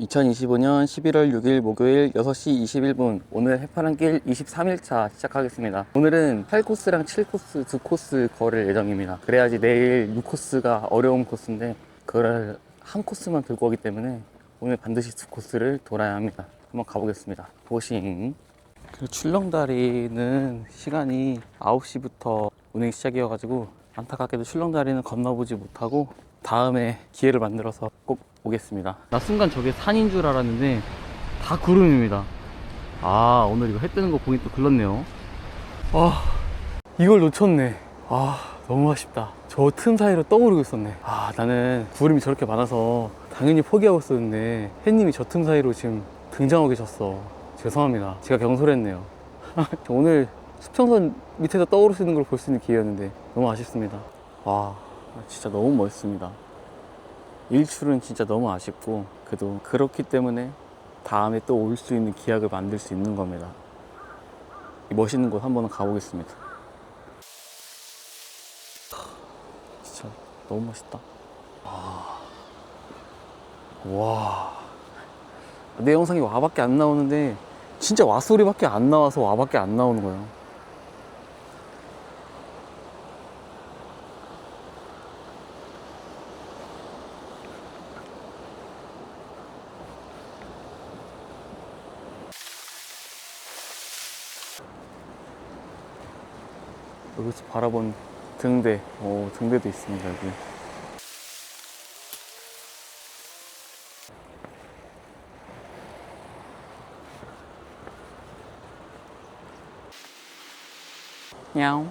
2025년 11월 6일 목요일 6시 21분 오늘 해파랑길 23일차 시작하겠습니다. 오늘은 8코스랑 7코스 두 코스 걸을 예정입니다. 그래야지 내일 6코스가 어려운 코스인데 그걸 한 코스만 돌 거기 때문에 오늘 반드시 두 코스를 돌아야 합니다. 한번 가보겠습니다. 보싱. 그 출렁다리는 시간이 9시부터 운행 시작이어가지고 안타깝게도 출렁다리는 건너보지 못하고 다음에 기회를 만들어서 꼭 오겠습니다. 나 순간 저게 산인 줄 알았는데 다 구름입니다. 아 오늘 이거 해 뜨는 거 보니 또 글렀네요. 아 이걸 놓쳤네. 아 너무 아쉽다. 저 틈 사이로 떠오르고 있었네. 아 나는 구름이 저렇게 많아서 당연히 포기하고 있었는데 햇님이 저 틈 사이로 지금 등장하고 계셨어. 죄송합니다. 제가 경솔했네요. 오늘 수평선 밑에서 떠오를 수 있는 걸 볼 수 있는 기회였는데 너무 아쉽습니다. 와, 진짜 너무 멋있습니다. 일출은 진짜 너무 아쉽고 그래도 그렇기 때문에 다음에 또 올 수 있는 기약을 만들 수 있는 겁니다. 이 멋있는 곳 한번 가보겠습니다. 진짜 너무 멋있다. 와, 와. 내 영상이 와밖에 안 나오는데 진짜 와 소리밖에 안 나와서 와밖에 안 나오는 거예요. 여기서 바라본 등대, 오, 등대도 있습니다, 여기. 야옹.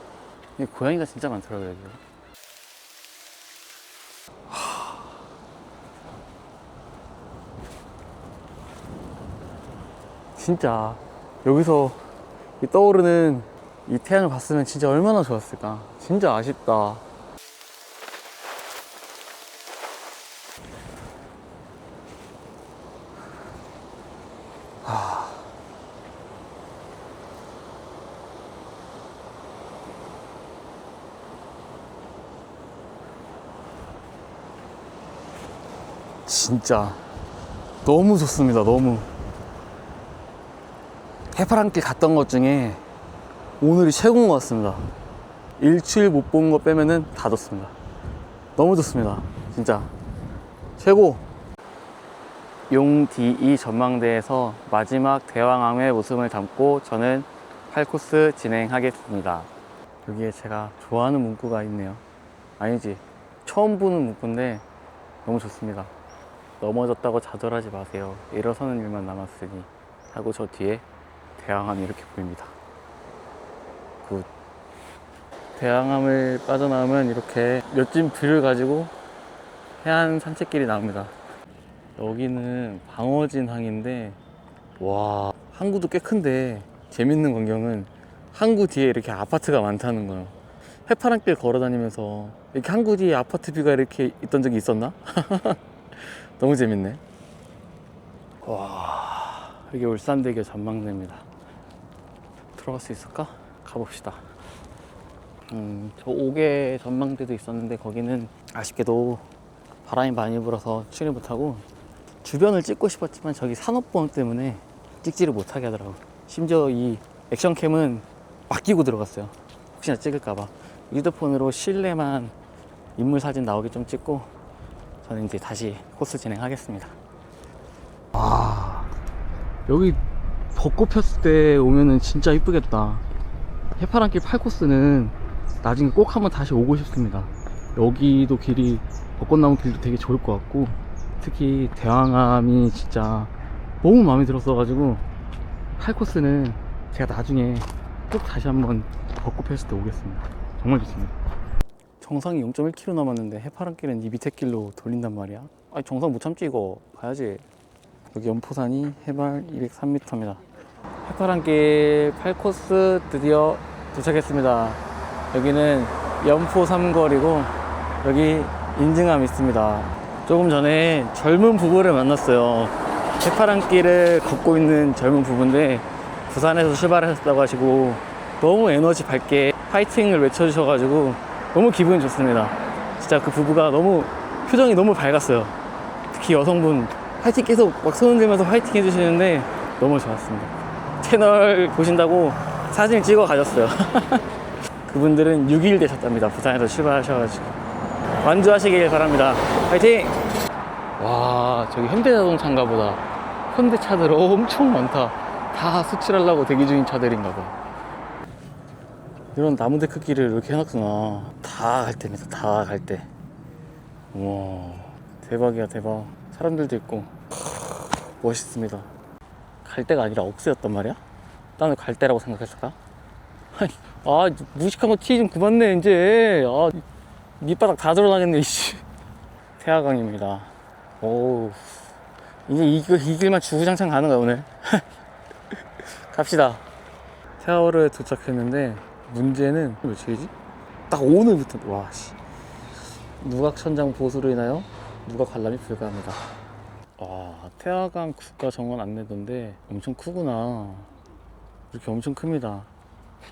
이 고양이가 진짜 많더라고요, 여기. 하. 진짜 여기서 이 떠오르는 이 태양을 봤으면 진짜 얼마나 좋았을까. 진짜 아쉽다. 하. 진짜 너무 좋습니다. 너무 해파랑길 갔던 것 중에 오늘이 최고인 것 같습니다. 일주일 못 본 거 빼면은 다 좋습니다. 너무 좋습니다. 진짜 최고. 용DE 전망대에서 마지막 대왕암의 모습을 담고 저는 8코스 진행하겠습니다. 여기에 제가 좋아하는 문구가 있네요. 아니지. 처음 보는 문구인데 너무 좋습니다. 넘어졌다고 좌절하지 마세요. 일어서는 일만 남았으니 하고 저 뒤에 대왕암이 이렇게 보입니다. 굿. 대왕암을 빠져나오면 이렇게 몇진 뷰를 가지고 해안 산책길이 나옵니다. 여기는 방어진 항인데 와 항구도 꽤 큰데 재밌는 광경은 항구 뒤에 이렇게 아파트가 많다는 거예요. 해파랑길 걸어 다니면서 이렇게 항구 뒤에 아파트 뷰가 이렇게 있던 적이 있었나? 너무 재밌네. 와 이게 울산대교 전망대입니다. 들어갈 수 있을까? 가봅시다. 음, 저 5개 전망대도 있었는데 거기는 아쉽게도 바람이 많이 불어서 출입 못하고 주변을 찍고 싶었지만 저기 산업보험 때문에 찍지를 못하게 하더라고. 심지어 이 액션캠은 맡기고 들어갔어요. 혹시나 찍을까봐. 휴대폰으로 실내만 인물 사진 나오게 좀 찍고 저는 이제 다시 코스 진행하겠습니다. 아, 여기 벚꽃 폈을 때 오면은 진짜 이쁘겠다. 해파랑길 8코스는 나중에 꼭 한번 다시 오고 싶습니다. 여기도 길이 벚꽃 나무 길도 되게 좋을 것 같고 특히 대왕암이 진짜 너무 마음에 들었어가지고 8코스는 제가 나중에 꼭 다시 한번 벚꽃 폈을 때 오겠습니다. 정말 좋습니다. 정상이 0.1km 남았는데 해파랑길은 이 밑에 길로 돌린단 말이야. 아니 정상 못 참지 이거 가야지. 여기 연포산이 해발 203m입니다. 해파랑길 8코스 드디어 도착했습니다. 여기는 연포 삼거리고 여기 인증함 있습니다. 조금 전에 젊은 부부를 만났어요. 해파랑길을 걷고 있는 젊은 부부인데 부산에서 출발하셨다고 하시고 너무 에너지 밝게 파이팅을 외쳐주셔가지고 너무 기분이 좋습니다. 진짜 그 부부가 너무 표정이 너무 밝았어요. 특히 여성분 화이팅 계속 막 손 흔들면서 화이팅 해주시는데 너무 좋았습니다. 채널 보신다고 사진 찍어 가셨어요. 그분들은 6일 되셨답니다. 부산에서 출발하셔가지고. 완주하시길 바랍니다. 화이팅! 와, 저기 현대자동차인가 보다. 현대 차들 엄청 많다. 다 수출하려고 대기 중인 차들인가 봐. 이런 나무대 크기를 이렇게 해놨구나. 다 갈 때입니다. 다 갈 때. 우와, 대박이야, 대박. 사람들도 있고. 멋있습니다. 갈 데가 아니라 억새였단 말이야? 나는 갈 데라고 생각했을까? 아, 무식한 거 티 좀 그만 내, 이제. 아, 밑바닥 다 드러나겠네, 이씨. 태화강입니다. 오, 이제 이, 이 길만 주구장창 가는 거야, 오늘. 갑시다. 태화호를 도착했는데, 문제는, 며칠이지? 딱 오늘부터, 와, 씨. 누각천장 보수로 인하여 누각 관람이 불가합니다. 와, 태화강 국가정원 안내도인데 엄청 크구나. 이렇게 엄청 큽니다.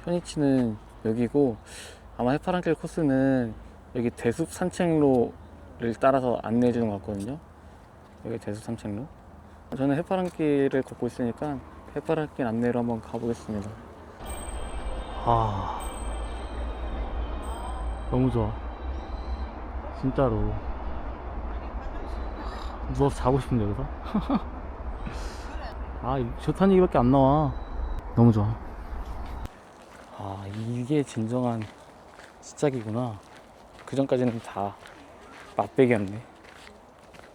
현이치는 여기고 아마 해파랑길 코스는 여기 대숲 산책로를 따라서 안내해 주는 것 같거든요. 여기 대숲 산책로. 저는 해파랑길을 걷고 있으니까 해파랑길 안내로 한번 가보겠습니다. 아, 너무 좋아. 진짜로. 누워서 자고 싶은데 여기서? 아 좋다는 얘기밖에 안 나와 너무 좋아. 아 이게 진정한 시작이구나. 그 전까지는 다 맛배기였네.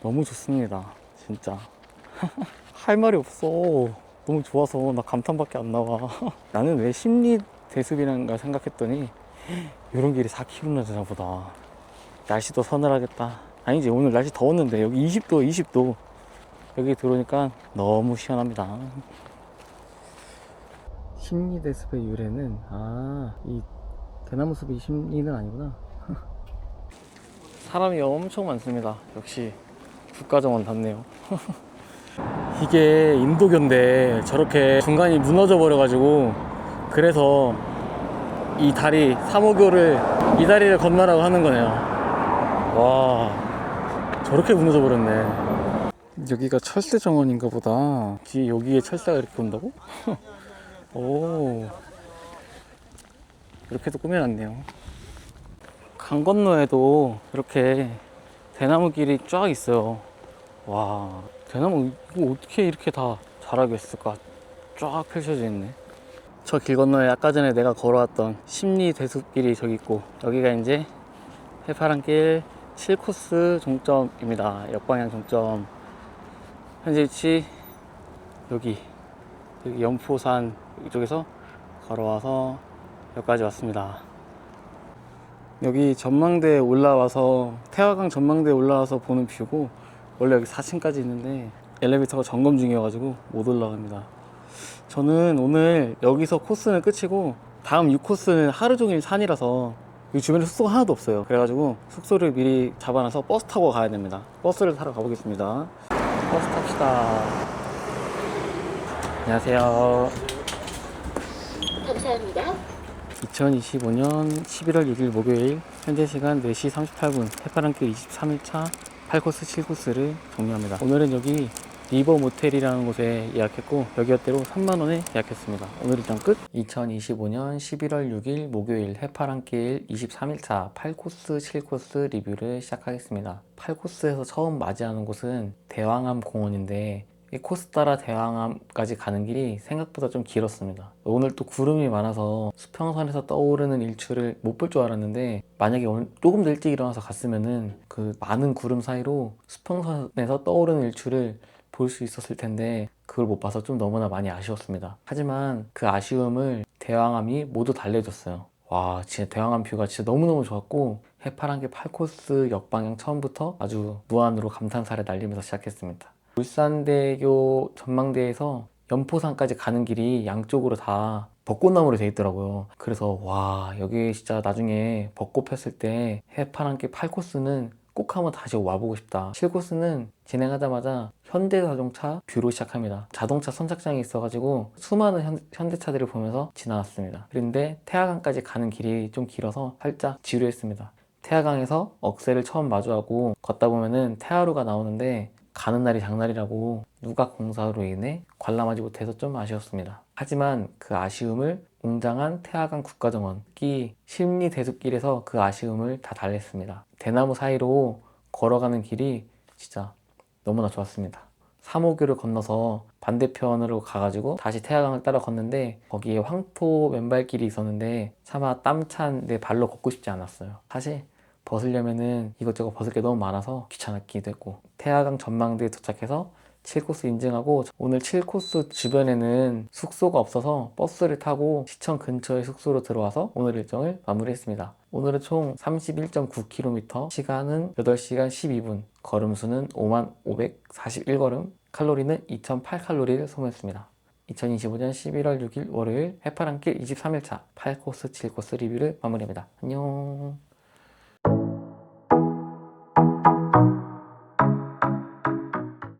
너무 좋습니다 진짜. 할 말이 없어. 너무 좋아서 나 감탄밖에 안 나와. 나는 왜 심리 대습이란가 생각했더니 이런 길이 4km나 되나 보다. 날씨도 서늘하겠다. 아니지 오늘 날씨 더웠는데 여기 20도 20도. 여기 들어오니까 너무 시원합니다 심리대습의 유래는 아 이 대나무 숲이 심리는 아니구나 사람이 엄청 많습니다 역시 국가정원 닿네요 이게 인도교인데 저렇게 중간이 무너져 버려 가지고 그래서 이 다리 3호교를 이 다리를 건너라고 하는 거네요 와 저렇게 무너져 버렸네. 여기가 철새 정원인가 보다. 뒤에 여기에 철새가 이렇게 온다고? 오. 이렇게도 꾸며놨네요. 강 건너에도 이렇게 대나무 길이 쫙 있어요. 와, 대나무 이거 어떻게 이렇게 다 자라겠을까? 쫙 펼쳐져 있네. 저 길 건너에 아까 전에 내가 걸어왔던 심리 대숲길이 저기 있고 여기가 이제 해파랑길 7코스 종점입니다. 역방향 종점. 현재 위치 여기, 여기 연포산 이쪽에서 걸어와서 여기까지 왔습니다. 여기 전망대에 올라와서 태화강 전망대에 올라와서 보는 뷰고 원래 여기 4층까지 있는데 엘리베이터가 점검 중이어가지고 못 올라갑니다. 저는 오늘 여기서 코스는 끝이고 다음 6코스는 하루 종일 산이라서 이 주변에 숙소가 하나도 없어요. 그래가지고 숙소를 미리 잡아놔서 버스 타고 가야 됩니다. 버스를 타러 가보겠습니다. 버스 탑시다. 안녕하세요. 감사합니다. 2025년 11월 6일 목요일 현재 시간 4시 38분 해파랑길 23일차 8코스 7코스를 정리합니다. 오늘은 여기 리버 모텔이라는 곳에 예약했고 여기였대로 3만원에 예약했습니다. 오늘 일단 끝! 2025년 11월 6일 목요일 해파랑길 23일차 8코스 7코스 리뷰를 시작하겠습니다. 8코스에서 처음 맞이하는 곳은 대왕암 공원인데 이 코스 따라 대왕암까지 가는 길이 생각보다 좀 길었습니다. 오늘 또 구름이 많아서 수평선에서 떠오르는 일출을 못 볼 줄 알았는데 만약에 오늘 조금 더 일찍 일어나서 갔으면은 그 많은 구름 사이로 수평선에서 떠오르는 일출을 볼 수 있었을 텐데 그걸 못 봐서 좀 너무나 많이 아쉬웠습니다. 하지만 그 아쉬움을 대왕암이 모두 달래줬어요. 와 진짜 대왕암 뷰가 진짜 너무너무 좋았고 해파랑길 8코스 역방향 처음부터 아주 무한으로 감탄사를 날리면서 시작했습니다. 울산대교 전망대에서 연포산까지 가는 길이 양쪽으로 다 벚꽃나무로 돼 있더라고요. 그래서 와 여기 진짜 나중에 벚꽃 폈을 때 해파랑길 8코스는 꼭 한번 다시 와보고 싶다. 7코스는 진행하자마자 현대자동차 뷰로 시작합니다. 자동차 선착장이 있어가지고 수많은 현, 현대차들을 보면서 지나왔습니다. 그런데 태화강까지 가는 길이 좀 길어서 살짝 지루했습니다. 태화강에서 억새를 처음 마주하고 걷다 보면은 태화루가 나오는데 가는 날이 장날이라고 누가 공사로 인해 관람하지 못해서 좀 아쉬웠습니다. 하지만 그 아쉬움을 웅장한 태화강 국가정원 끼 심리 대숲길에서 그 아쉬움을 다 달랬습니다. 대나무 사이로 걸어가는 길이 진짜 너무나 좋았습니다. 삼호교를 건너서 반대편으로 가가지고 다시 태화강을 따라 걷는데 거기에 황토 맨발길이 있었는데 차마 땀찬 내 발로 걷고 싶지 않았어요. 사실 벗으려면은 이것저것 벗을 게 너무 많아서 귀찮았기도 했고 태화강 전망대에 도착해서 7코스 인증하고 오늘 7코스 주변에는 숙소가 없어서 버스를 타고 시청 근처의 숙소로 들어와서 오늘 일정을 마무리했습니다. 오늘은 총 31.9km, 시간은 8시간 12분, 걸음수는 5만 541걸음, 칼로리는 2,008칼로리를 소모했습니다. 2025년 11월 6일 월요일 해파랑길 23일차 8코스 7코스 리뷰를 마무리합니다. 안녕